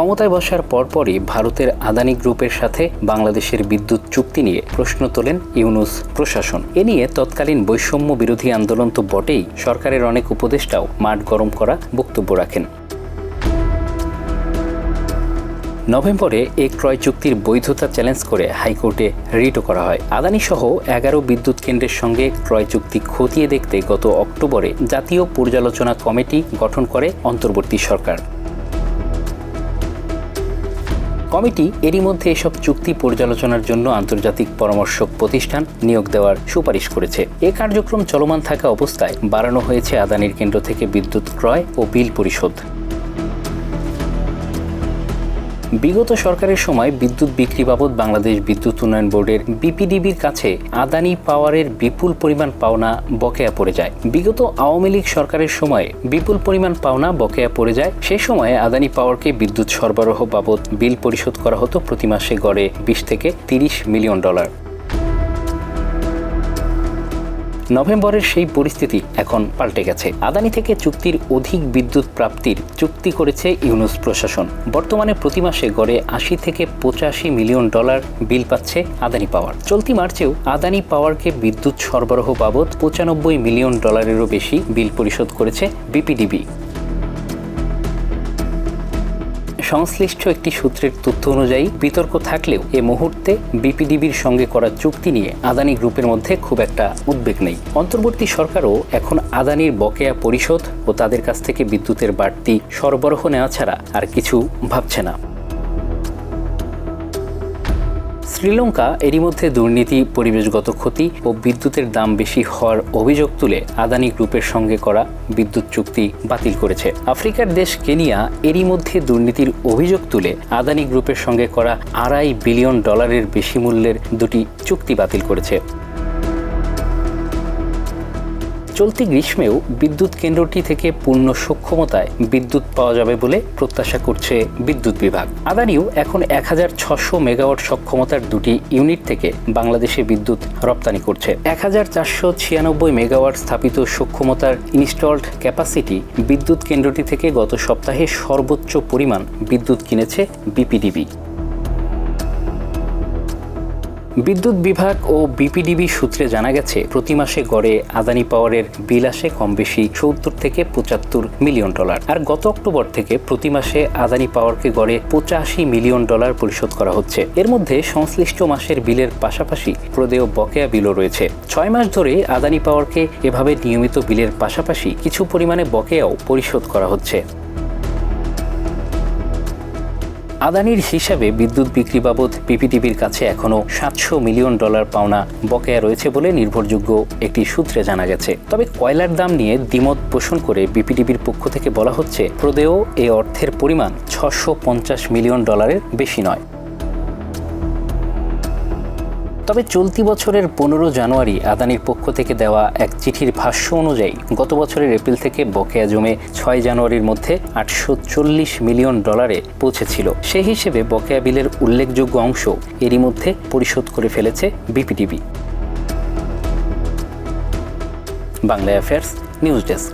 ক্ষমতায় বসার পরপরই ভারতের আদানি গ্রুপের সাথে বাংলাদেশের বিদ্যুৎ চুক্তি নিয়ে প্রশ্ন তোলেন ইউনুস প্রশাসন। এ নিয়ে তৎকালীন বৈষম্য বিরোধী আন্দোলন তো বটেই, সরকারের অনেক উপদেষ্টাও মাঠ গরম করা বক্তব্য রাখেন। নভেম্বরে এই ক্রয় চুক্তির বৈধতা চ্যালেঞ্জ করে হাইকোর্টে রিটও করা হয়। আদানি সহ এগারো বিদ্যুৎ কেন্দ্রের সঙ্গে ক্রয় চুক্তি খতিয়ে দেখতে গত অক্টোবরে জাতীয় পর্যালোচনা কমিটি গঠন করে অন্তর্বর্তী সরকার। কমিটি এরই মধ্যে এসব চুক্তি পর্যালোচনার জন্য আন্তর্জাতিক পরামর্শক প্রতিষ্ঠান নিয়োগ দেওয়ার সুপারিশ করেছে। এ কার্যক্রম চলমান থাকা অবস্থায় বাড়ানো হয়েছে আদানির কেন্দ্র থেকে বিদ্যুৎ ক্রয় ও বিল পরিশোধ। বিগত সরকারের সময় বিদ্যুৎ বিক্রি বাবদ বাংলাদেশ বিদ্যুৎ উন্নয়ন বোর্ডের বিপিডিবির কাছে আদানি পাওয়ারের বিপুল পরিমাণ পাওনা বকেয়া পড়ে যায়। বিগত আওয়ামী লীগ সরকারের সময় বিপুল পরিমাণ পাওনা বকেয়া পড়ে যায়। সে সময়ে আদানি পাওয়ারকে বিদ্যুৎ সরবরাহ বাবদ বিল পরিশোধ করা হতো প্রতি মাসে গড়ে বিশ থেকে তিরিশ মিলিয়ন ডলার। নভেম্বরের সেই পরিস্থিতি এখন পাল্টে গেছে। আদানি থেকে চুক্তির অধিক বিদ্যুৎ প্রাপ্তির চুক্তি করেছে ইউনুস প্রশাসন। বর্তমানে প্রতি মাসে গড়ে আশি থেকে পঁচাশি মিলিয়ন ডলার বিল পাচ্ছে আদানি পাওয়ার। চলতি মার্চেও আদানি পাওয়ারকে বিদ্যুৎ সরবরাহ বাবদ পঁচানব্বই মিলিয়ন ডলারেরও বেশি বিল পরিশোধ করেছে বিপিডিবি। সংশ্লিষ্ট একটি সূত্রের তথ্য অনুযায়ী বিতর্ক থাকলেও এ মুহূর্তে বিপিডিবির সঙ্গে করা চুক্তি নিয়ে আদানি গ্রুপের মধ্যে খুব একটা উদ্বেগ নেই। অন্তর্বর্তী সরকারও এখন আদানির বকেয়া পরিশোধ ও তাদের কাছ থেকে বিদ্যুতের বাড়তি সরবরাহ নেওয়া ছাড়া আর কিছু ভাবছে না। শ্রীলঙ্কা এরই মধ্যে দুর্নীতি, পরিবেশগত ক্ষতি ও বিদ্যুতের দাম বেশি হওয়ার অভিযোগ তুলে আদানি গ্রুপের সঙ্গে করা বিদ্যুৎ চুক্তি বাতিল করেছে। আফ্রিকার দেশ কেনিয়া এরই মধ্যে দুর্নীতির অভিযোগ তুলে আদানি গ্রুপের সঙ্গে করা আড়াই বিলিয়ন ডলারের বেশি মূল্যের দুটি চুক্তি বাতিল করেছে। চলতি গ্রীষ্মেও বিদ্যুৎ কেন্দ্রটি থেকে পূর্ণ সক্ষমতায় বিদ্যুৎ পাওয়া যাবে বলে প্রত্যাশা করছে বিদ্যুৎ বিভাগ। আদানিও এখন এক হাজার ছশো মেগাওয়াট সক্ষমতার দুটি ইউনিট থেকে বাংলাদেশে বিদ্যুৎ রপ্তানি করছে। এক হাজার চারশো ছিয়ানব্বই মেগাওয়াট স্থাপিত সক্ষমতার ইনস্টলড ক্যাপাসিটি বিদ্যুৎ কেন্দ্রটি থেকে গত সপ্তাহে সর্বোচ্চ পরিমাণ বিদ্যুৎ কিনেছে বিপিডিবি। বিদ্যুৎ বিভাগ ও বিপিডিবি সূত্রে জানা গেছে, প্রতি মাসে গড়ে আদানি পাওয়ারের বিল আসে কম বেশি সত্তর থেকে পঁচাত্তর মিলিয়ন ডলার। আর গত অক্টোবর থেকে প্রতি মাসে আদানি পাওয়ারকে গড়ে পঁচাশি মিলিয়ন ডলার পরিশোধ করা হচ্ছে। এর মধ্যে সংশ্লিষ্ট মাসের বিলের পাশাপাশি প্রদেয় বকেয়া বিলও রয়েছে। ছয় মাস ধরে আদানি পাওয়ারকে এভাবে নিয়মিত বিলের পাশাপাশি কিছু পরিমাণে বকেয়াও পরিশোধ করা হচ্ছে। আদানির হিসাবে বিদ্যুৎ বিক্রি বাবদ পিপিটিভির কাছে এখনও সাতশো মিলিয়ন ডলার পাওনা বকেয়া রয়েছে বলে নির্ভরযোগ্য একটি সূত্রে জানা গেছে। তবে কয়লার দাম নিয়ে দ্বিমত পোষণ করে বিপিটিভির পক্ষ থেকে বলা হচ্ছে, প্রদেয় এ অর্থের পরিমাণ ছশো মিলিয়ন ডলারের বেশি নয়। তবে চলতি বছরের পনেরো জানুয়ারি আদানির পক্ষ থেকে দেওয়া এক চিঠির ভাষ্য অনুযায়ী গত বছরের এপ্রিল থেকে বকেয়া জমে ছয় জানুয়ারির মধ্যে আটশো চল্লিশ মিলিয়ন ডলারে পৌঁছেছিল। সেই হিসেবে বকেয়া বিলের উল্লেখযোগ্য অংশ এরই মধ্যে পরিশোধ করে ফেলেছে BPTV Bangla affairs, news desk.